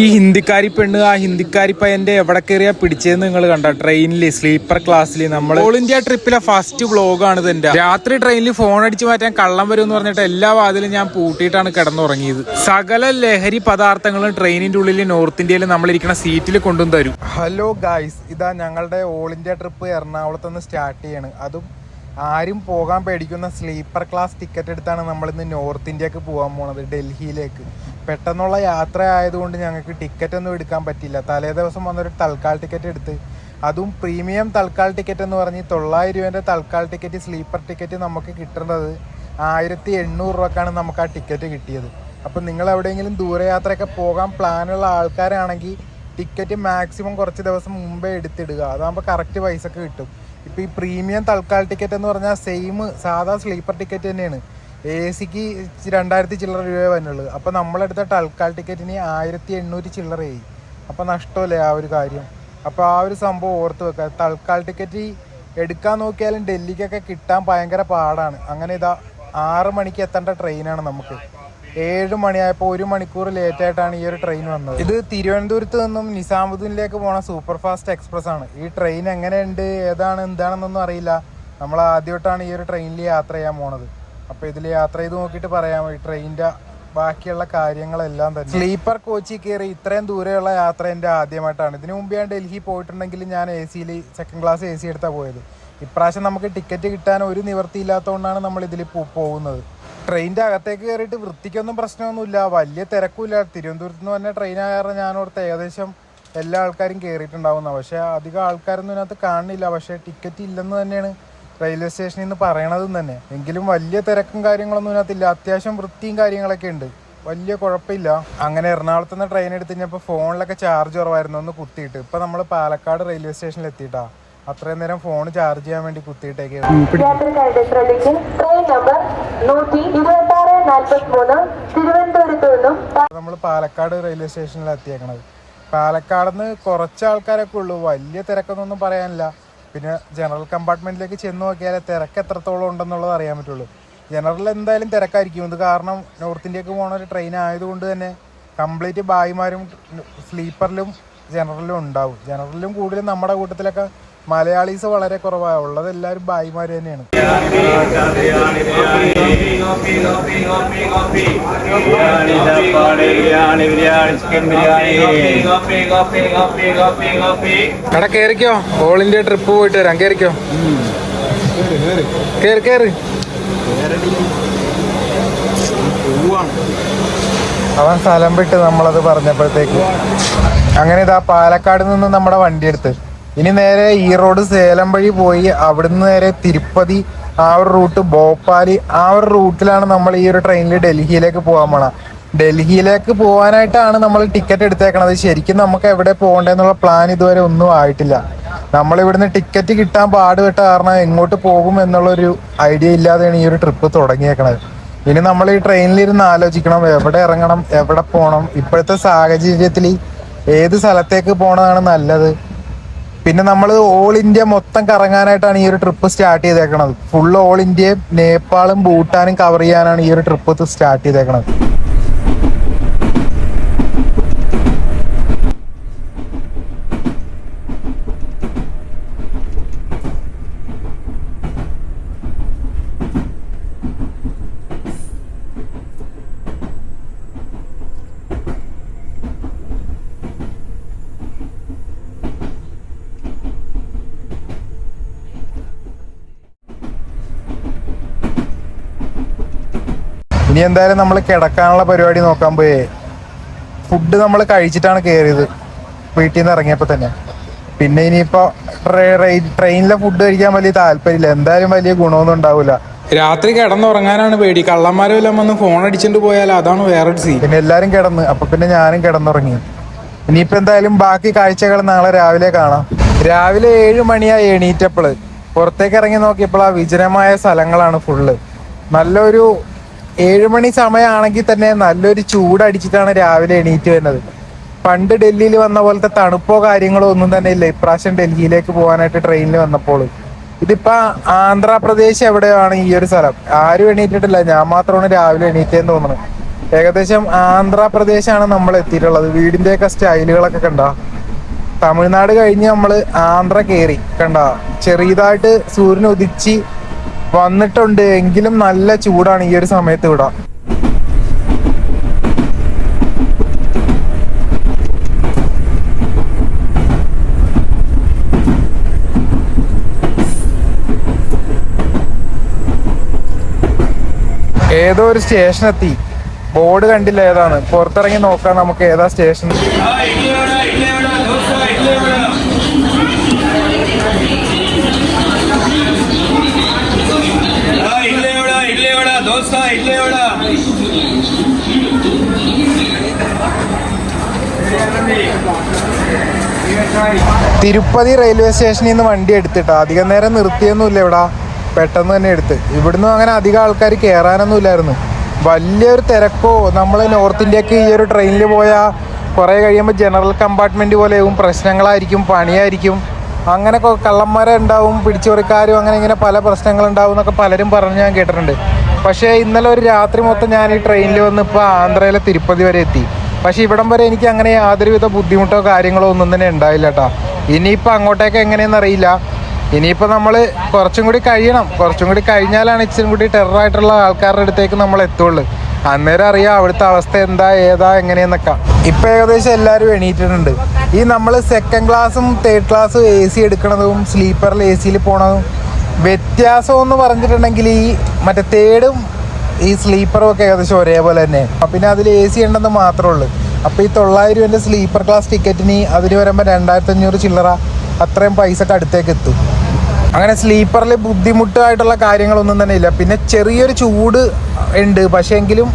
ഈ ഹിന്ദിക്കാരി പെണ്ണ് ആ ഹിന്ദിക്കാരി പയ്യന്റെ എവിടെ കയറിയാ പിടിച്ചതെന്ന് നിങ്ങൾ കണ്ട? ട്രെയിനിൽ സ്ലീപ്പർ ക്ലാസ്സിൽ നമ്മൾ ഓൾ ഇന്ത്യ ട്രിപ്പിലെ ഫസ്റ്റ് വ്ലോഗാണ് ഇതെന്റെ രാത്രി ട്രെയിനിൽ ഫോൺ അടിച്ചു മാറ്റാൻ കള്ളം വരും എന്ന് പറഞ്ഞിട്ട് എല്ലാ വാതിലും ഞാൻ പൂട്ടിയിട്ടാണ് കിടന്നുറങ്ങിയത്. സകല ലഹരി പദാർത്ഥങ്ങളും ട്രെയിനിന്റെ ഉള്ളിൽ നോർത്ത് ഇന്ത്യയിൽ നമ്മളിരിക്കുന്ന സീറ്റിൽ കൊണ്ടും തരും. ഹലോ ഗായ്സ് ഇതാ ഞങ്ങളുടെ ഓൾ ഇന്ത്യ ട്രിപ്പ് എറണാകുളത്ത് നിന്ന് സ്റ്റാർട്ട് ചെയ്യാണ്. അതും ആരും പോകാൻ പേടിക്കുന്ന സ്ലീപ്പർ ക്ലാസ് ടിക്കറ്റ് എടുത്താണ് നമ്മൾ ഇന്ന് നോർത്ത് ഇന്ത്യയ്ക്ക് പോകാൻ പോണത് ഡൽഹിയിലേക്ക്. പെട്ടെന്നുള്ള യാത്ര ആയതുകൊണ്ട് ഞങ്ങൾക്ക് ടിക്കറ്റ് ഒന്നും എടുക്കാൻ പറ്റില്ല തലേ ദിവസം വന്നൊരു തൽക്കാൽ ടിക്കറ്റ് എടുത്ത്. അതും പ്രീമിയം തൽക്കാൽ ടിക്കറ്റ് എന്ന് പറഞ്ഞ് തൊള്ളായിരം രൂപേന്റെ തൽക്കാൽ ടിക്കറ്റ് സ്ലീപ്പർ ടിക്കറ്റ് നമുക്ക് കിട്ടേണ്ടത് ആയിരത്തി എണ്ണൂറ് രൂപക്കാണ് നമുക്ക് ആ ടിക്കറ്റ് കിട്ടിയത്. അപ്പം നിങ്ങൾ എവിടെയെങ്കിലും ദൂരയാത്രയൊക്കെ പോകാൻ പ്ലാനുള്ള ആൾക്കാരാണെങ്കിൽ ടിക്കറ്റ് മാക്സിമം കുറച്ച് ദിവസം മുമ്പേ എടുത്തിടുക. അതാകുമ്പോൾ കറക്റ്റ് പൈസക്ക് കിട്ടും. ഇപ്പം ഈ പ്രീമിയം തൽക്കാൽ ടിക്കറ്റ് എന്ന് പറഞ്ഞാൽ സെയിം സാധാ സ്ലീപ്പർ ടിക്കറ്റ് തന്നെയാണ്. എ സിക്ക് രണ്ടായിരത്തി ചില്ലറ രൂപയെ വരുന്നുള്ളൂ. അപ്പോൾ നമ്മളെടുത്ത തൽക്കാൽ ടിക്കറ്റിന് ആയിരത്തി എണ്ണൂറ്റി ചില്ലറയായി. അപ്പോൾ നഷ്ടമല്ലേ ആ ഒരു കാര്യം? അപ്പോൾ ആ ഒരു സംഭവം ഓർത്ത് വെക്കുക. തൽക്കാൽ ടിക്കറ്റ് എടുക്കാൻ നോക്കിയാലും ഡൽഹിക്കൊക്കെ കിട്ടാൻ ഭയങ്കര പാടാണ്. അങ്ങനെ ഇതാ ആറ് മണിക്ക് എത്തേണ്ട ട്രെയിനാണ് നമുക്ക്. ഏഴ് മണിയായപ്പോൾ ഒരു മണിക്കൂർ ലേറ്റ് ആയിട്ടാണ് ഈ ഒരു ട്രെയിൻ വന്നത്. ഇത് തിരുവനന്തപുരത്ത് നിന്നും നിസാമുദ്ദീനിലേക്ക് പോണ സൂപ്പർ ഫാസ്റ്റ് എക്സ്പ്രസ് ആണ്. ഈ ട്രെയിൻ എങ്ങനെയുണ്ട്? ഏതാണ്? എന്താണെന്നൊന്നും അറിയില്ല. നമ്മൾ ആദ്യമായിട്ടാണ് ഈ ഒരു ട്രെയിനിൽ യാത്ര ചെയ്യാൻ പോണത്. അപ്പോൾ ഇതിൽ യാത്ര ചെയ്ത് നോക്കിയിട്ട് പറയാം. ഈ ട്രെയിനിന്റെ ബാക്കിയുള്ള കാര്യങ്ങളെല്ലാം തന്നെ. സ്ലീപ്പർ കോച്ചിൽ കയറി ഇത്രയും ദൂരെയുള്ള യാത്ര എന്റെ ആദ്യമായിട്ടാണ്. ഇതിനു മുമ്പ് ഞാൻ ഡൽഹി പോയിട്ടുണ്ടെങ്കിൽ ഞാൻ എ സിയിൽ സെക്കൻഡ് ക്ലാസ് എ സി എടുത്താണ് പോയത്. ഇപ്രാവശ്യം നമുക്ക് ടിക്കറ്റ് കിട്ടാൻ ഒരു നിവൃത്തി ഇല്ലാത്തതുകൊണ്ടാണ് നമ്മൾ ഇതിൽ പോകുന്നത്. ട്രെയിനിന്റെ അകത്തേക്ക് കയറിയിട്ട് വൃത്തിക്കൊന്നും പ്രശ്നമൊന്നുമില്ല. വലിയ തിരക്കുമില്ല. തിരുവനന്തപുരത്ത് നിന്ന് തന്നെ ട്രെയിൻ കാരണം ഞാൻ ഓർത്ത് ഏകദേശം എല്ലാ ആൾക്കാരും കയറിയിട്ടുണ്ടാവുന്ന പക്ഷേ അധികം ആൾക്കാരൊന്നും ഇതിനകത്ത് കാണുന്നില്ല. പക്ഷേ ടിക്കറ്റ് ഇല്ലെന്ന് തന്നെയാണ് റെയിൽവേ സ്റ്റേഷനിൽ നിന്ന് പറയണതും തന്നെ. എങ്കിലും വലിയ തിരക്കും കാര്യങ്ങളൊന്നും ഇതിനകത്തില്ല. അത്യാവശ്യം വൃത്തിയും കാര്യങ്ങളൊക്കെ ഉണ്ട്. വലിയ കുഴപ്പമില്ല. അങ്ങനെ എറണാകുളത്ത് നിന്ന് ട്രെയിൻ എടുത്ത് കഴിഞ്ഞപ്പോൾ ഫോണിലൊക്കെ ചാർജ് കുറവായിരുന്നു. ഒന്ന് കുത്തിയിട്ട്. ഇപ്പം നമ്മൾ പാലക്കാട് റെയിൽവേ സ്റ്റേഷനിൽ എത്തിയിട്ടാ. അത്രയും നേരം ഫോൺ ചാർജ് ചെയ്യാൻ വേണ്ടി കുത്തിയിട്ടേക്ക് യാത്രക്കാരുടെ ശ്രദ്ധയ്ക്ക് ട്രെയിൻ നമ്പർ നൂറ്റി ഇരുപത്തി ആറ് നാൽപ്പത്തി മൂന്ന് തിരുവനന്തപുരത്ത് നിന്നും നമ്മൾ പാലക്കാട് റെയിൽവേ സ്റ്റേഷനിൽ എത്തിയേക്കണത്. പാലക്കാട് നിന്ന് കുറച്ച് ആൾക്കാരൊക്കെ ഉള്ളൂ. വലിയ തിരക്കൊന്നും പറയാനില്ല. പിന്നെ ജനറൽ കമ്പാർട്ട്മെന്റിലേക്ക് ചെന്ന് നോക്കിയാലേ തിരക്ക് എത്രത്തോളം ഉണ്ടെന്നുള്ളത് അറിയാൻ പറ്റുള്ളൂ. ജനറൽ എന്തായാലും തിരക്കായിരിക്കും. ഇത് കാരണം നോർത്ത് ഇന്ത്യയ്ക്ക് പോണ ഒരു ട്രെയിൻ ആയതുകൊണ്ട് തന്നെ കംപ്ലീറ്റ് ബായിമാരും സ്ലീപ്പറിലും ജനറലും ഉണ്ടാവും. ജനറലിലും കൂടുതലും നമ്മുടെ കൂട്ടത്തിലൊക്കെ മലയാളീസ് വളരെ കുറവാണ് ഉള്ളത് എല്ലാവരും ഭായിമാര് തന്നെയാണ്. കട കേറിക്കോ? ഓൾ ഇന്ത്യ ട്രിപ്പ് പോയിട്ട് വരാം. കേറിക്കോ? കേറി കേറി. അവൻ സ്ഥലം വിട്ട് നമ്മളത് പറഞ്ഞപ്പോഴത്തേക്ക്. അങ്ങനെ ഇതാ പാലക്കാട് നിന്ന് നമ്മുടെ വണ്ടി എടുത്ത്. ഇനി നേരെ ഈറോഡ് സേലം വഴി പോയി അവിടുന്ന് നേരെ തിരുപ്പതി ആ ഒരു റൂട്ട് ഭോപ്പാൽ ആ ഒരു റൂട്ടിലാണ് നമ്മൾ ഈ ഒരു ട്രെയിനിൽ ഡൽഹിയിലേക്ക് പോകാൻ പോണ. ഡൽഹിയിലേക്ക് പോകാനായിട്ടാണ് നമ്മൾ ടിക്കറ്റ് എടുത്തേക്കണത്. ശരിക്കും നമുക്ക് എവിടെ പോകണ്ടെന്നുള്ള പ്ലാൻ ഇതുവരെ ഒന്നും ആയിട്ടില്ല. നമ്മൾ ഇവിടുന്ന് ടിക്കറ്റ് കിട്ടാൻ പാടുപെട്ട കാരണം എങ്ങോട്ട് പോകും എന്നുള്ളൊരു ഐഡിയ ഇല്ലാതെയാണ് ഈ ഒരു ട്രിപ്പ് തുടങ്ങിയേക്കണത്. ഇനി നമ്മൾ ഈ ട്രെയിനിൽ ഇരുന്ന് ആലോചിക്കണം. എവിടെ ഇറങ്ങണം? എവിടെ പോകണം ഇപ്പോഴത്തെ സാഹചര്യത്തിൽ ഏത് സ്ഥലത്തേക്ക് പോകണതാണ് നല്ലത്? പിന്നെ നമ്മൾ ഓൾ ഇന്ത്യ മൊത്തം കറങ്ങാനായിട്ടാണ് ഈ ഒരു ട്രിപ്പ് സ്റ്റാർട്ട് ചെയ്തേക്കണത്. ഫുൾ ഓൾ ഇന്ത്യയും നേപ്പാളും ഭൂട്ടാനും കവർ ചെയ്യാനാണ് ഈ ഒരു ട്രിപ്പ് സ്റ്റാർട്ട് ചെയ്തേക്കണത്. ഇനി എന്തായാലും നമ്മൾ കിടക്കാനുള്ള പരിപാടി നോക്കാൻ പോയേ. ഫുഡ് നമ്മൾ കഴിച്ചിട്ടാണ് കയറിയത് വീട്ടിൽ നിന്ന് ഇറങ്ങിയപ്പോൾ തന്നെ. പിന്നെ ഇനിയിപ്പോ ട്രെയിനിലെ ഫുഡ് കഴിക്കാൻ വലിയ താല്പര്യമില്ല. എന്തായാലും വലിയ ഗുണമൊന്നും ഉണ്ടാവില്ല രാത്രി കിടന്നുറങ്ങാനാണ് പേടി. കള്ളന്മാരും എല്ലാം വന്ന് ഫോൺ അടിച്ചിട്ട് പോയാൽ അതാണ് വേറൊരു സീൻ പിന്നെ എല്ലാരും കിടന്ന്. അപ്പൊ പിന്നെ ഞാനും കിടന്നുറങ്ങി. ഇനിയിപ്പോ എന്തായാലും ബാക്കി കാഴ്ചകൾ നാളെ രാവിലെ കാണാം. രാവിലെ ഏഴ് മണിയായി എണീറ്റപ്പോൾ. പുറത്തേക്ക് ഇറങ്ങി നോക്കിയപ്പോൾ ആ വിജനമായ സ്ഥലങ്ങളാണ് ഫുള്ള് നല്ലൊരു ഏഴ് മണി സമയമാണെങ്കിൽ തന്നെ നല്ലൊരു ചൂടടിച്ചിട്ടാണ് രാവിലെ എണീറ്റ് വരുന്നത്. പണ്ട് ഡൽഹിയിൽ വന്ന പോലത്തെ തണുപ്പോ കാര്യങ്ങളോ ഒന്നും തന്നെ ഇല്ല. ഇപ്രാവശ്യം ഡൽഹിയിലേക്ക് പോകാനായിട്ട് ട്രെയിനിൽ വന്നപ്പോൾ. ഇതിപ്പോ ആന്ധ്രാപ്രദേശ് എവിടെയാണ് ഈ ഒരു സ്ഥലം? ആരും എണീറ്റിട്ടില്ല. ഞാൻ മാത്രമാണ് രാവിലെ എണീറ്റേന്ന് തോന്നുന്നത്. ഏകദേശം ആന്ധ്രാപ്രദേശാണ് നമ്മൾ എത്തിയിട്ടുള്ളത്. വീടിന്റെയൊക്കെ സ്റ്റൈലുകളൊക്കെ കണ്ട? തമിഴ്നാട് കഴിഞ്ഞ് നമ്മൾ ആന്ധ്ര കയറി. കണ്ട? ചെറിയതായിട്ട് സൂര്യൻ ഉദിച്ച് വന്നിട്ടുണ്ട്. എങ്കിലും നല്ല ചൂടാണ് ഈ ഒരു സമയത്ത് ഇവിടെ. ഏതോ ഒരു സ്റ്റേഷൻ എത്തി ബോർഡ് കണ്ടില്ല ഏതാണ്. പുറത്തിറങ്ങി നോക്കാം നമുക്ക് ഏതാ സ്റ്റേഷൻ. തിരുപ്പതി റെയിൽവേ സ്റ്റേഷനിൽ നിന്ന് വണ്ടി എടുത്തിട്ടാ. അധികം നേരം നിർത്തിയൊന്നുമില്ല ഇവിടെ. പെട്ടെന്ന് തന്നെ എടുത്ത്. ഇവിടുന്ന് അങ്ങനെ അധികം ആൾക്കാർ കയറാനൊന്നും ഇല്ലായിരുന്നു വലിയൊരു തിരക്കോ നമ്മൾ നോർത്ത് ഇന്ത്യയ്ക്ക് ഈ ഒരു ട്രെയിനിൽ പോയാൽ കുറേ കഴിയുമ്പോൾ ജനറൽ കമ്പാർട്ട്മെന്റ് പോലെയാവും. പ്രശ്നങ്ങളായിരിക്കും പണിയായിരിക്കും. അങ്ങനെ കള്ളന്മാരെ ഉണ്ടാവും പിടിച്ചുപറിക്കാരും അങ്ങനെ ഇങ്ങനെ പല പ്രശ്നങ്ങളുണ്ടാവും എന്നൊക്കെ പലരും പറഞ്ഞ് ഞാൻ കേട്ടിട്ടുണ്ട്. പക്ഷേ ഇന്നലെ ഒരു രാത്രി മൊത്തം ഞാൻ ഈ ട്രെയിനിൽ വന്ന് ഇപ്പോൾ ആന്ധ്രയിലെ തിരുപ്പതി വരെ എത്തി. പക്ഷേ ഇവിടം വരെ എനിക്ക് അങ്ങനെ യാതൊരുവിധ ബുദ്ധിമുട്ടോ കാര്യങ്ങളോ ഒന്നും തന്നെ ഉണ്ടായില്ല കേട്ടോ ഇനിയിപ്പോൾ അങ്ങോട്ടേക്ക് എങ്ങനെയെന്ന് അറിയില്ല. ഇനിയിപ്പോൾ നമ്മൾ കുറച്ചും കൂടി കഴിയണം. കുറച്ചും കൂടി കഴിഞ്ഞാലാണ് ഇച്ചിരി കൂടി ടെററായിട്ടുള്ള ആൾക്കാരുടെ അടുത്തേക്ക് നമ്മൾ എത്തുള്ളൂ. അന്നേരം അറിയാം അവിടുത്തെ അവസ്ഥ എന്താ ഏതാ എങ്ങനെയെന്നൊക്കെ. ഇപ്പം ഏകദേശം എല്ലാവരും എണീറ്റിട്ടുണ്ട്. ഈ നമ്മൾ സെക്കൻഡ് ക്ലാസ്സും തേർഡ് ക്ലാസ്സും എ സി എടുക്കണതും സ്ലീപ്പറിൽ എ സിയിൽ പോണതും വ്യത്യാസം എന്ന് പറഞ്ഞിട്ടുണ്ടെങ്കിൽ ഈ മറ്റേ തേർഡും ഈ സ്ലീപ്പറും ഒക്കെ ഏകദേശം ഒരേപോലെ തന്നെ. അപ്പം പിന്നെ അതിൽ എ സി ഉണ്ടെന്ന് മാത്രമേ ഉള്ളൂ. അപ്പോൾ ഈ തൊള്ളായിരം രൂപന്റെ സ്ലീപ്പർ ക്ലാസ് ടിക്കറ്റിന് അതിന് വരുമ്പോൾ രണ്ടായിരത്തി അഞ്ഞൂറ് ചില്ലറ അത്രയും പൈസക്ക് അടുത്തേക്ക് എത്തും. അങ്ങനെ സ്ലീപ്പറിൽ ബുദ്ധിമുട്ടായിട്ടുള്ള കാര്യങ്ങളൊന്നും തന്നെ ഇല്ല. പിന്നെ ചെറിയൊരു ചൂട് ഉണ്ട്. പക്ഷേ എങ്കിലും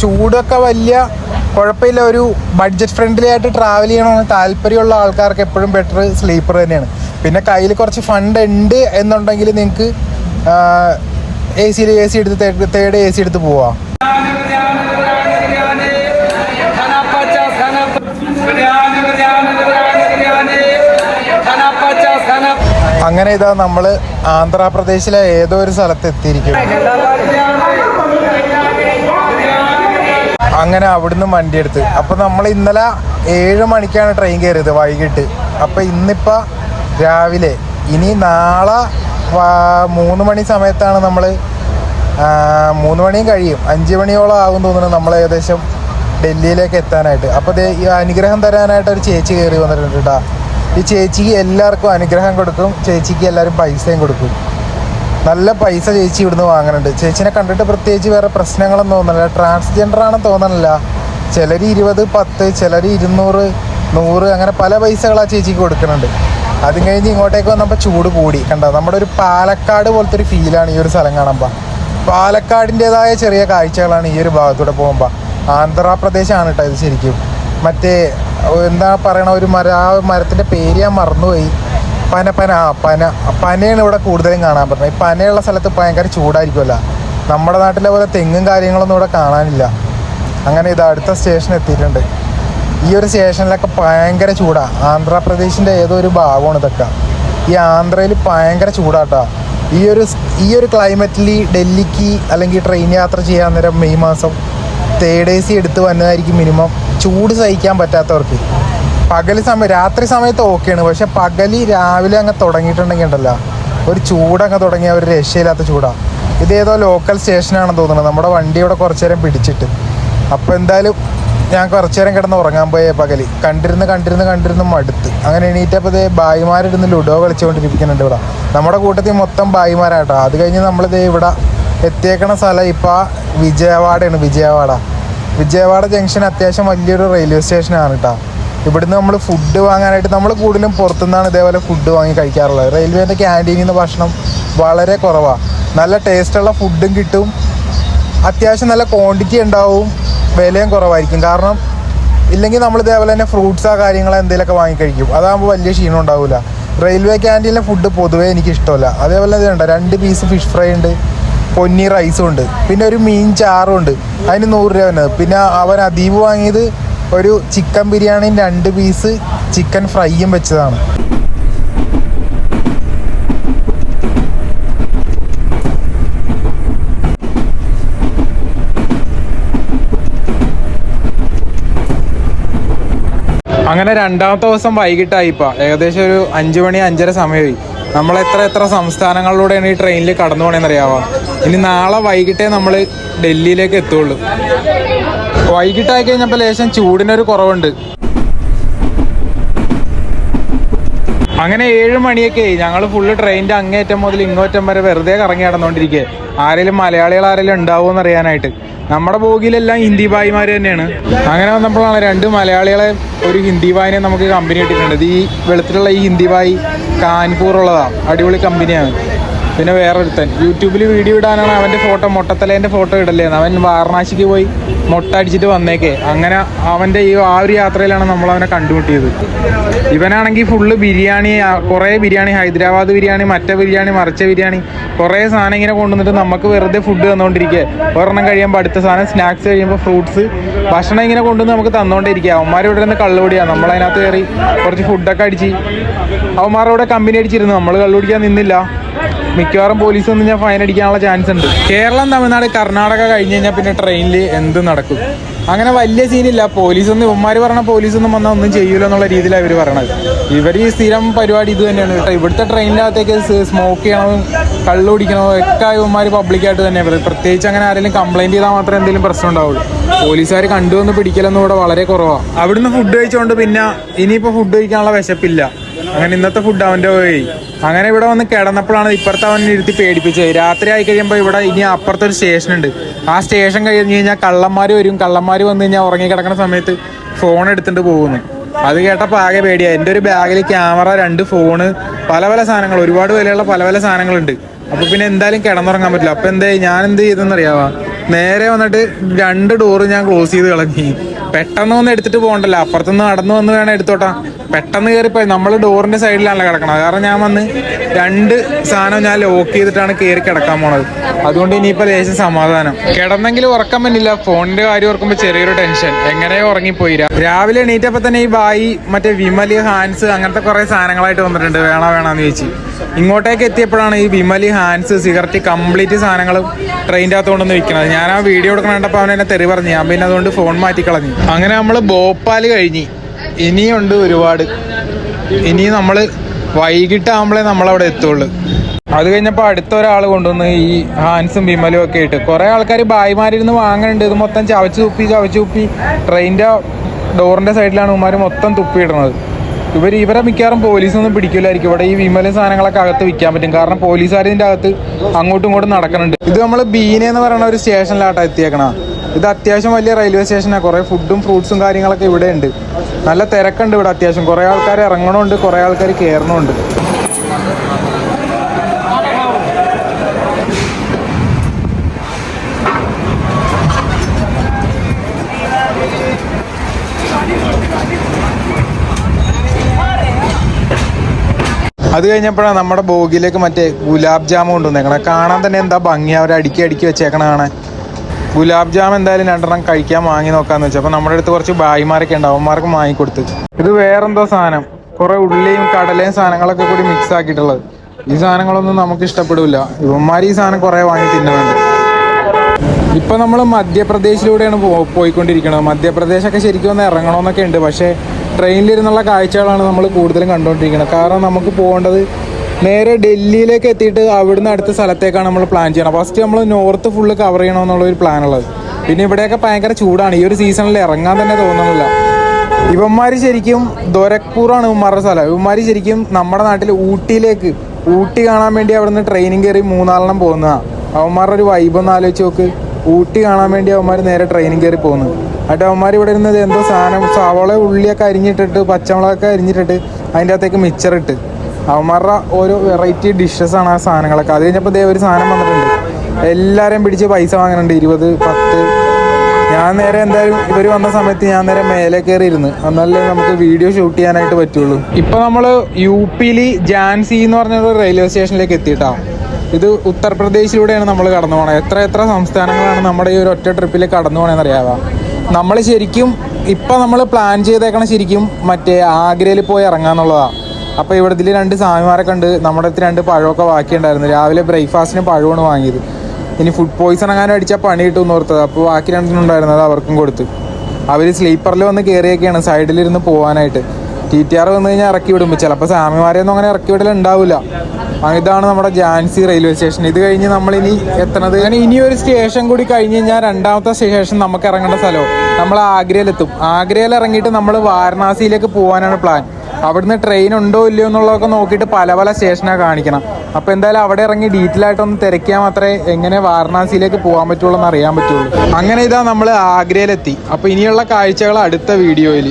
ചൂടൊക്കെ വലിയ കുഴപ്പമില്ല. ഒരു ബഡ്ജറ്റ് ഫ്രണ്ട്ലി ആയിട്ട് ട്രാവൽ ചെയ്യണമെന്ന് താല്പര്യമുള്ള ആൾക്കാർക്ക് എപ്പോഴും ബെറ്റർ സ്ലീപ്പർ തന്നെയാണ്. പിന്നെ കയ്യിൽ കുറച്ച് ഫണ്ട് ഉണ്ട് എന്നുണ്ടെങ്കിൽ നിങ്ങൾക്ക് എ സി എ സി എടുത്ത് തേർഡ് എ സി എടുത്ത് പോവാ. അങ്ങനെ ഇതാ നമ്മൾ ആന്ധ്രാപ്രദേശിലെ ഏതോ ഒരു സ്ഥലത്ത് എത്തിയിരിക്കും അങ്ങനെ അവിടുന്ന് വണ്ടി എടുത്ത്. അപ്പൊ നമ്മൾ ഇന്നലെ ഏഴ് മണിക്കാണ് ട്രെയിൻ കയറിയത് വൈകിട്ട്. അപ്പൊ ഇന്നിപ്പ രാവിലെ. ഇനി നാളെ മൂന്ന് മണി സമയത്താണ് നമ്മൾ മൂന്ന് മണിയും കഴിയും. അഞ്ച് മണിയോളം ആകും തോന്നുന്നു നമ്മൾ ഏകദേശം ഡൽഹിയിലേക്ക് എത്താനായിട്ട്. അപ്പോൾ ഈ അനുഗ്രഹം തരാനായിട്ട് ഒരു ചേച്ചി കയറി വന്നിട്ടുണ്ട് കേട്ടോ ഈ ചേച്ചിക്ക് എല്ലാവർക്കും അനുഗ്രഹം കൊടുക്കും. ചേച്ചിക്ക് എല്ലാവരും പൈസയും കൊടുക്കും. നല്ല പൈസ ചേച്ചി ഇവിടുന്ന് വാങ്ങുന്നുണ്ട് ചേച്ചിനെ കണ്ടിട്ട് പ്രത്യേകിച്ച് വേറെ പ്രശ്നങ്ങളൊന്നും തോന്നുന്നില്ല ട്രാൻസ്ജെൻഡർ ആണെന്ന് തോന്നണില്ല. ചിലർ ഇരുപത് പത്ത് ചിലർ ഇരുന്നൂറ് നൂറ് അങ്ങനെ പല പൈസകൾ ആ ചേച്ചിക്ക് കൊടുക്കുന്നുണ്ട് അതും കഴിഞ്ഞ് ഇങ്ങോട്ടേക്ക് വന്നപ്പോൾ ചൂട് കൂടി. കണ്ടോ? നമ്മുടെ ഒരു പാലക്കാട് പോലത്തെ ഒരു ഫീലാണ് ഈ ഒരു സ്ഥലം കാണുമ്പോൾ പാലക്കാടിന്റെതായ ചെറിയ കാഴ്ചകളാണ് ഈ ഒരു ഭാഗത്തൂടെ പോകുമ്പോൾ ആന്ധ്രാപ്രദേശാണ് കേട്ടോ ഇത് ശരിക്കും. മറ്റേ എന്താ പറയണ ഒരു മര ആ മരത്തിന്റെ പേര് ഞാൻ മറന്നുപോയി. പന പന ആ പന. പനയാണ് ഇവിടെ കൂടുതലും കാണാൻ പറ്റുന്നത്. ഈ പനയുള്ള സ്ഥലത്ത് ഭയങ്കര ചൂടായിരിക്കുമല്ലോ നമ്മുടെ നാട്ടിലെ പോലെ തെങ്ങും കാര്യങ്ങളൊന്നും ഇവിടെ കാണാനില്ല. അങ്ങനെ ഇത് അടുത്ത സ്റ്റേഷൻ എത്തിയിട്ടുണ്ട്. ഈ ഒരു സ്റ്റേഷനിലൊക്കെ ഭയങ്കര ചൂടാണ് ആന്ധ്രാപ്രദേശിന്റെ ഏതോ ഒരു ഭാഗമാണ് ഇതൊക്കെ? ഈ ആന്ധ്രയിൽ ഭയങ്കര ചൂടാട്ടാ. ഈ ഒരു ഈ ഒരു ക്ലൈമറ്റിൽ ഡൽഹിക്ക് അല്ലെങ്കിൽ ട്രെയിൻ യാത്ര ചെയ്യാൻ നേരം മെയ് മാസം തേർഡ് എ സി എടുത്ത് വന്നതായിരിക്കും മിനിമം ചൂട് സഹിക്കാൻ പറ്റാത്തവർക്ക്. പകൽ സമയം രാത്രി സമയത്ത് ഓക്കെയാണ് പക്ഷെ പകൽ രാവിലെ അങ്ങ് തുടങ്ങിയിട്ടുണ്ടെങ്കിൽ ഉണ്ടല്ലോ. ഒരു ചൂടങ്ങ് തുടങ്ങിയ ഒരു രക്ഷയില്ലാത്ത ചൂടാണ് ഇതേതോ ലോക്കൽ സ്റ്റേഷനാണെന്ന് തോന്നുന്നത് നമ്മുടെ വണ്ടി ഇവിടെ കുറച്ച് നേരം പിടിച്ചിട്ട്. അപ്പോൾ എന്തായാലും ഞാൻ കുറച്ചു നേരം കിടന്ന് ഉറങ്ങാൻ പോയ പകലി. കണ്ടിരുന്ന് കണ്ടിരുന്ന് കണ്ടിരുന്ന് മടുത്ത്. അങ്ങനെ എണീറ്റപ്പോൾ ഇതേ ബായിമാരിരുന്ന് ലുഡോ കളിച്ചുകൊണ്ടിരിക്കുന്നുണ്ട് ഇവിടെ. നമ്മുടെ കൂട്ടത്തിൽ മൊത്തം ബായിമാരാട്ടോ അത് കഴിഞ്ഞ് നമ്മളിത് ഇവിടെ എത്തിയേക്കണ സ്ഥലം ഇപ്പോൾ വിജയവാഡയാണ് വിജയവാഡ. വിജയവാഡ ജംഗ്ഷൻ അത്യാവശ്യം വലിയൊരു റെയിൽവേ സ്റ്റേഷനാണ് കേട്ടോ ഇവിടുന്ന് നമ്മൾ ഫുഡ് വാങ്ങാനായിട്ട് നമ്മൾ കൂടുതലും പുറത്തുനിന്നാണ് ഇതേപോലെ ഫുഡ് വാങ്ങി കഴിക്കാറുള്ളത്. റെയിൽവേന്റെ ക്യാന്റീനിൽ നിന്ന് ഭക്ഷണം വളരെ കുറവാണ് നല്ല ടേസ്റ്റുള്ള ഫുഡും കിട്ടും. അത്യാവശ്യം നല്ല ക്വാണ്ടിറ്റി ഉണ്ടാവും. വിലയും കുറവായിരിക്കും. കാരണം ഇല്ലെങ്കിൽ നമ്മൾ ഇതേപോലെ തന്നെ ഫ്രൂട്ട്സോ കാര്യങ്ങളോ എന്തെങ്കിലുമൊക്കെ വാങ്ങിക്കഴിക്കും. അതാകുമ്പോൾ വലിയ ക്ഷീണം ഉണ്ടാവില്ല റെയിൽവേ ക്യാന്റീനിലെ ഫുഡ് പൊതുവേ എനിക്ക് ഇഷ്ടമല്ല. അതേപോലെ ഇതുണ്ട് രണ്ട് പീസ് ഫിഷ് ഫ്രൈ ഉണ്ട് പൊന്നി റൈസും ഉണ്ട്. പിന്നെ ഒരു മീൻ ചാറും ഉണ്ട്. അതിന് നൂറ് രൂപ വന്നത് പിന്നെ അവൻ അദീപ് വാങ്ങിയത് ഒരു ചിക്കൻ ബിരിയാണിയും രണ്ട് പീസ് ചിക്കൻ ഫ്രൈയും വെച്ചതാണ്. അങ്ങനെ രണ്ടാമത്തെ ദിവസം വൈകിട്ടായി ഇപ്പൊ ഏകദേശം ഒരു അഞ്ചു മണി അഞ്ചര സമയമായി. നമ്മൾ എത്ര എത്ര സംസ്ഥാനങ്ങളിലൂടെയാണ് ഈ ട്രെയിനിൽ കടന്നു അറിയാവോ ഇനി നാളെ വൈകിട്ടേ നമ്മൾ ഡൽഹിയിലേക്ക് എത്തുള്ളൂ. വൈകിട്ടായി കഴിഞ്ഞപ്പോൾ ലേശം ചൂടിനൊരു കുറവുണ്ട്. അങ്ങനെ ഏഴ് മണിയൊക്കെ ഞങ്ങൾ ഫുള്ള് ട്രെയിനിന്റെ അങ്ങേറ്റം മുതൽ ഇങ്ങോറ്റം വരെ വെറുതെ കറങ്ങി നടന്നുകൊണ്ടിരിക്കുക ആരെങ്കിലും മലയാളികൾ ആരെങ്കിലും ഉണ്ടാവുമോ എന്ന് അറിയാനായിട്ട് നമ്മുടെ ബോഗിയിലെല്ലാം ഹിന്ദി ഭായിമാർ തന്നെയാണ്. അങ്ങനെ വന്നപ്പോഴാണ് രണ്ട് മലയാളികളെ ഒരു ഹിന്ദി ഭായിനെ നമുക്ക് കമ്പനി കിട്ടിയിട്ടുണ്ട്. ഈ വെളുത്തിലുള്ള ഈ ഹിന്ദി ഭായി കാൺപൂർ ഉള്ളതാണ് അടിപൊളി കമ്പനിയാണ് പിന്നെ വേറൊരുത്തൻ. യൂട്യൂബിൽ വീഡിയോ ഇടാനാണ് അവന്റെ ഫോട്ടോ മൊട്ടത്തലേന്റെ ഫോട്ടോ ഇടല്ലേന്ന് അവൻ വാരണാസിക്ക് പോയി മൊട്ട അടിച്ചിട്ട് വന്നേക്കേ. അങ്ങനെ അവന്റെ ഈ ആ ഒരു യാത്രയിലാണ് നമ്മൾ അവനെ കണ്ടുമുട്ടിയത്. ഇവനാണെങ്കിൽ ഫുള്ള് ബിരിയാണി കുറേ ബിരിയാണി ഹൈദരാബാദ് ബിരിയാണി മറ്റേ ബിരിയാണി മറിച്ച ബിരിയാണി കുറേ സാധനം ഇങ്ങനെ കൊണ്ടുവന്നിട്ട് നമുക്ക് വെറുതെ ഫുഡ് തന്നുകൊണ്ടിരിക്കുക ഒരെണ്ണം കഴിയുമ്പോൾ അടുത്ത സാധനം സ്നാക്സ് കഴിയുമ്പോൾ ഫ്രൂട്ട്സ് ഭക്ഷണം ഇങ്ങനെ കൊണ്ടുവന്ന് നമുക്ക് തന്നുകൊണ്ടിരിക്കുക അവന്മാർ ഇവിടെ നിന്ന് കള്ളുപിടിയാണ് നമ്മളതിനകത്ത് കയറി കുറച്ച് ഫുഡൊക്കെ അടിച്ച്. അവന്മാരുടെ കമ്പനി അടിച്ചിരുന്നു. നമ്മൾ കള്ളുപിടിക്കാൻ നിന്നില്ല. മിക്കവാറും പോലീസ് വന്ന് ഞാൻ ഫൈൻ അടിക്കാനുള്ള ചാൻസ് ഉണ്ട്. കേരളം തമിഴ്നാട് കർണാടക കഴിഞ്ഞ് കഴിഞ്ഞാൽ പിന്നെ ട്രെയിനിൽ എന്ത് നടക്കും? അങ്ങനെ വലിയ സീനില്ല പോലീസ് ഒന്നും ഇവന്മാർ പറഞ്ഞ പോലീസ് ഒന്നും വന്നാൽ ഒന്നും ചെയ്യൂല എന്നുള്ള രീതിയിലാണ് ഇവർ പറയണത്. ഇവർ ഈ സ്ഥിരം പരിപാടി ഇത് തന്നെയാണ്. കേട്ടോ ഇവിടുത്തെ ട്രെയിനിനകത്തേക്ക് സ്മോക്ക് ചെയ്യണതും കള്ളു കുടിക്കണതും ഒക്കെ ഇവന്മാർ പബ്ലിക്കായിട്ട് തന്നെ പ്രത്യേകിച്ച് അങ്ങനെ ആരെങ്കിലും കംപ്ലൈന്റ് ചെയ്താൽ മാത്രമേ എന്തെങ്കിലും പ്രശ്നം ഉണ്ടാവുള്ളൂ. പോലീസുകാർ കണ്ടുവന്ന് പിടിക്കലൊന്നും ഇവിടെ വളരെ കുറവാണ് അവിടുന്ന് ഫുഡ് കഴിച്ചുകൊണ്ട് പിന്നെ ഇനിയിപ്പോൾ ഫുഡ് കഴിക്കാനുള്ള വിശപ്പില്ല. അങ്ങനെ ഇന്നത്തെ ഫുഡ് അവന്റെ പോയി. അങ്ങനെ ഇവിടെ വന്ന് കിടന്നപ്പോഴാണ് ഇപ്പുറത്ത് അവനെ ഇരുത്തി പേടിപ്പിച്ചത്. രാത്രി ആയി കഴിയുമ്പോൾ ഇവിടെ ഇനി അപ്പുറത്തൊരു സ്റ്റേഷൻ ഉണ്ട്. ആ സ്റ്റേഷൻ കഴിഞ്ഞ് കഴിഞ്ഞാൽ കള്ളന്മാർ വരും. കള്ളന്മാർ വന്നു കഴിഞ്ഞാൽ ഉറങ്ങി കിടക്കുന്ന സമയത്ത് ഫോൺ എടുത്തിട്ട് പോകുന്നു. അത് കേട്ടപ്പോൾ ആകെ പേടിയാണ് എന്റെ ഒരു ബാഗിൽ ക്യാമറ രണ്ട് ഫോണ് പല പല സാധനങ്ങൾ. ഒരുപാട് വിലയുള്ള പല പല സാധനങ്ങളുണ്ട്. അപ്പോൾ പിന്നെ എന്തായാലും കിടന്നുറങ്ങാൻ പറ്റില്ല. അപ്പോൾ എന്താ ഞാൻ എന്ത് ചെയ്തെന്നറിയാവാ? നേരെ വന്നിട്ട് രണ്ട് ഡോറ് ഞാൻ ക്ലോസ് ചെയ്ത് കളഞ്ഞു. പെട്ടെന്ന് ഒന്ന് എടുത്തിട്ട് പോകണ്ടല്ലോ. അപ്പുറത്തുനിന്ന് നടന്നു വന്ന് വേണം എടുത്തോട്ടാ. പെട്ടെന്ന് കയറിപ്പോയി നമ്മൾ ഡോറിന്റെ സൈഡിലാണല്ലോ കിടക്കണത്. കാരണം ഞാൻ വന്ന് രണ്ട് സാധനം ഞാൻ ലോക്ക് ചെയ്തിട്ടാണ് കയറി കിടക്കാൻ പോണത്. അതുകൊണ്ട് ഇനിയിപ്പോ ലേശം സമാധാനം. കിടന്നെങ്കിൽ ഉറക്കം പറ്റില്ല ഫോണിന്റെ കാര്യം ഓർക്കുമ്പോൾ ചെറിയൊരു ടെൻഷൻ. എങ്ങനെയോ ഉറങ്ങിപ്പോയി? രാവിലെ എണീറ്റപ്പോ തന്നെ ഈ ബായി മറ്റേ വിമൽ ഹാൻസ് അങ്ങനത്തെ കുറെ സാധനങ്ങളായിട്ട് വന്നിട്ടുണ്ട്. വേണോ വേണമെന്ന് ചോദിച്ചു. ഇങ്ങോട്ടേക്ക് എത്തിയപ്പോഴാണ് ഈ വിമലി ഹാൻസ് സിഗരറ്റ് കംപ്ലീറ്റ് സാധനങ്ങളും ട്രെയിന്റെ അകത്തുകൊണ്ടൊന്ന് വിൽക്കണത്. ഞാൻ ആ വീഡിയോ എടുക്കണ കണ്ടപ്പോൾ അവൻ എന്നെ തെറി പറഞ്ഞു. ഞാൻ പിന്നെ അതുകൊണ്ട് ഫോൺ മാറ്റി കളഞ്ഞു അങ്ങനെ നമ്മൾ ഭോപ്പാൽ കഴിഞ്ഞ്. ഇനിയുണ്ട് ഒരുപാട്. ഇനി നമ്മൾ വൈകിട്ടാകുമ്പോഴേ നമ്മളവിടെ എത്തുള്ളൂ. അത് കഴിഞ്ഞപ്പോൾ അടുത്ത ഒരാൾ കൊണ്ടുവന്ന് ഈ ഹാൻസും വിമലും ഒക്കെ ഇട്ട്. കുറേ ആൾക്കാർ ബായിമാരിരുന്ന് വാങ്ങുന്നുണ്ട് ഇത് മൊത്തം ചവച്ച് തുപ്പി ചവച്ച് തുപ്പി. ട്രെയിനിന്റെ ഡോറിന്റെ സൈഡിലാണ് ഉമ്മാർ മൊത്തം തുപ്പിയിടുന്നത് ഇവർ ഇവരെ മിക്കവാറും പോലീസൊന്നും പിടിക്കില്ലായിരിക്കും. ഇവിടെ ഈ വിമല സാധനങ്ങളൊക്കെ അകത്ത് വിൽക്കാൻ പറ്റും. കാരണം പോലീസുകാർ ഇതിന്റെ അകത്ത് അങ്ങോട്ടും ഇങ്ങോട്ടും നടക്കുന്നുണ്ട് ഇത് നമ്മൾ ബീനെന്ന് പറയുന്ന ഒരു സ്റ്റേഷനിലാട്ടാണ് എത്തിയേക്കണ ഇത് അത്യാവശ്യം വലിയ റെയിൽവേ സ്റ്റേഷനാണ് കുറേ ഫുഡും ഫ്രൂട്ട്സും കാര്യങ്ങളൊക്കെ ഇവിടെ ഉണ്ട്. നല്ല തിരക്കുണ്ട് ഇവിടെ അത്യാവശ്യം. കുറേ ആൾക്കാർ ഇറങ്ങണമുണ്ട് കുറേ ആൾക്കാർ കയറണമുണ്ട് അത് കഴിഞ്ഞപ്പോഴാണ് നമ്മുടെ ബോഗിലേക്ക് മറ്റേ ഗുലാബ് ജാമുൻ കൊണ്ടുവന്നേക്കണം കാണാൻ തന്നെ എന്താ ഭംഗി? അവർ അടുക്കി അടുക്കി വെച്ചേക്കണ കാണാൻ. ഗുലാബ് ജാം എന്തായാലും രണ്ടെണ്ണം കഴിക്കാൻ വാങ്ങി നോക്കാന്ന് വെച്ചു. അപ്പൊ നമ്മുടെ അടുത്ത് കുറച്ച് ഭായിമാരൊക്കെ ഉണ്ട്. അവന്മാർക്ക് വാങ്ങിക്കൊടുത്ത് ഇത് വേറെന്തോ സാധനം. കുറെ ഉള്ളിയും കടലയും സാധനങ്ങളൊക്കെ കൂടി മിക്സ് ആക്കിയിട്ടുള്ളത്. ഈ സാധനങ്ങളൊന്നും നമുക്ക് ഇഷ്ടപ്പെടില്ല ഇവന്മാർ ഈ സാധനം കുറെ വാങ്ങി തിന്നുന്നുണ്ട്. ഇപ്പൊ നമ്മൾ മധ്യപ്രദേശിലൂടെയാണ് പോയിക്കൊണ്ടിരിക്കുന്നത് മധ്യപ്രദേശൊക്കെ ശരിക്കും ഒന്ന് ഇറങ്ങണമെന്നൊക്കെ ഉണ്ട്. പക്ഷേ ട്രെയിനിലിരുന്നുള്ള കാഴ്ചകളാണ് നമ്മൾ കൂടുതലും കണ്ടുകൊണ്ടിരിക്കുന്നത് കാരണം നമുക്ക് പോകേണ്ടത് നേരെ ഡൽഹിയിലേക്ക് എത്തിയിട്ട് അവിടുന്ന് അടുത്ത സ്ഥലത്തേക്കാണ് നമ്മൾ പ്ലാൻ ചെയ്യണം ഫസ്റ്റ് നമ്മൾ നോർത്ത് ഫുള്ള് കവർ ചെയ്യണമെന്നുള്ള ഒരു പ്ലാനുള്ളത് പിന്നെ ഇവിടെയൊക്കെ ഭയങ്കര ചൂടാണ്. ഈ ഒരു സീസണിൽ ഇറങ്ങാൻ തന്നെ തോന്നുന്നില്ല. ഇവന്മാർ ശരിക്കും ദൊരക്പൂറാണ് ഇവന്മാരുടെ സ്ഥലം. ഇവന്മാർ ശരിക്കും നമ്മുടെ നാട്ടിൽ ഊട്ടിയിലേക്ക് ഊട്ടി കാണാൻ വേണ്ടി അവിടുന്ന് ട്രെയിനിങ് കയറി മൂന്നാലെണ്ണം പോകുന്നതാണ് അവന്മാരുടെ ഒരു വൈബ് ഒന്ന് ആലോചിച്ച് നോക്ക്. ഊട്ടി കാണാൻ വേണ്ടി അവന്മാർ നേരെ ട്രെയിനിങ് കയറി പോകുന്നു. എന്നിട്ട് അവന്മാർ ഇവിടെ ഇരുന്നത് എന്തോ സാധനം സവള ഉള്ളിയൊക്കെ അരിഞ്ഞിട്ടിട്ട് പച്ചമുളകൊക്കെ അരിഞ്ഞിട്ടിട്ട് അതിന്റെ അകത്തേക്ക് മിച്ചറിട്ട് അവന്മാരുടെ ഓരോ വെറൈറ്റി ഡിഷസ് ആണ് ആ സാധനങ്ങളൊക്കെ. അത് കഴിഞ്ഞപ്പോൾ ദേ ഒരു സാധനം വന്നിട്ടുണ്ട്. എല്ലാവരെയും പിടിച്ച് പൈസ വാങ്ങുന്നുണ്ട് ഇരുപത് പത്ത്. ഞാൻ നേരെ എന്തായാലും ഇവർ വന്ന സമയത്ത് ഞാൻ നേരെ മേലെ കയറി ഇരുന്ന് എന്നാലേ നമുക്ക് വീഡിയോ ഷൂട്ട് ചെയ്യാനായിട്ട് പറ്റുള്ളൂ. ഇപ്പോൾ നമ്മൾ യു പിയിൽ ജാൻസി എന്ന് പറഞ്ഞ ഒരു റെയിൽവേ സ്റ്റേഷനിലേക്ക് എത്തിയിട്ടാ. ഇത് ഉത്തർപ്രദേശിലൂടെയാണ് നമ്മൾ കടന്നു പോകണത് എത്ര എത്ര സംസ്ഥാനങ്ങളാണ് നമ്മുടെ ഈ ഒരു ഒറ്റ ട്രിപ്പിൽ കടന്നു പോകണമെന്ന് അറിയാവാ? നമ്മൾ ശരിക്കും ഇപ്പം നമ്മൾ പ്ലാൻ ചെയ്തേക്കണം ശരിക്കും മറ്റേ ആഗ്രയിൽ പോയി ഇറങ്ങാന്നുള്ളതാ. അപ്പൊ ഇവിടെ ഇതിൽ രണ്ട് സ്വാമിമാരൊക്കെ ഉണ്ട്. നമ്മുടെ അടുത്ത് രണ്ട് പഴമൊക്കെ ബാക്കിയുണ്ടായിരുന്നു. രാവിലെ ബ്രേക്ക്ഫാസ്റ്റിന് പഴമാണ് വാങ്ങിയത്. ഇനി ഫുഡ് പോയിസൺ അങ്ങനെ അടിച്ചാൽ പണി കിട്ടുമെന്ന് ഓർത്തത്. അപ്പോൾ ബാക്കി രണ്ടെണ്ണം ഉണ്ടായിരുന്നത് അവർക്കും കൊടുത്തു. അവർ സ്ലീപ്പറിൽ വന്ന് കയറിയൊക്കെയാണ് സൈഡിലിരുന്ന് പോകാനായിട്ട് ടി ടി ആർ വന്നു കഴിഞ്ഞാൽ ഇറക്കി വിടും. ചിലപ്പോൾ സ്വാമിമാരെയൊന്നും അങ്ങനെ ഇറക്കി വിടൽ ഉണ്ടാവില്ല. ഇതാണ് നമ്മുടെ ജാൻസി റെയിൽവേ സ്റ്റേഷൻ. ഇത് കഴിഞ്ഞ് നമ്മളിനി എത്തണത്. അങ്ങനെ ഇനി ഒരു സ്റ്റേഷൻ കൂടി കഴിഞ്ഞ് കഴിഞ്ഞാൽ രണ്ടാമത്തെ സ്റ്റേഷൻ നമുക്ക് ഇറങ്ങേണ്ട സ്ഥലവും. നമ്മൾ ആഗ്രയിലെത്തും. ആഗ്രയിൽ ഇറങ്ങിയിട്ട് നമ്മൾ വാരണാസിയിലേക്ക് പോകാനാണ് പ്ലാൻ അവിടുന്ന് ട്രെയിൻ ഉണ്ടോ ഇല്ലയോ എന്നുള്ളതൊക്കെ നോക്കിയിട്ട് പല പല സ്റ്റേഷനാണ് കാണിക്കണം. അപ്പോൾ എന്തായാലും അവിടെ ഇറങ്ങി ഡീറ്റെയിൽ ആയിട്ടൊന്ന് തിരക്കിയാൽ മാത്രമേ എങ്ങനെ വാരണാസിയിലേക്ക് പോകാൻ പറ്റുള്ളൂ എന്ന് അറിയാൻ പറ്റുള്ളൂ. അങ്ങനെ ഇതാ നമ്മൾ ആഗ്രയിലെത്തി. അപ്പോൾ ഇനിയുള്ള കാഴ്ചകൾ അടുത്ത വീഡിയോയിൽ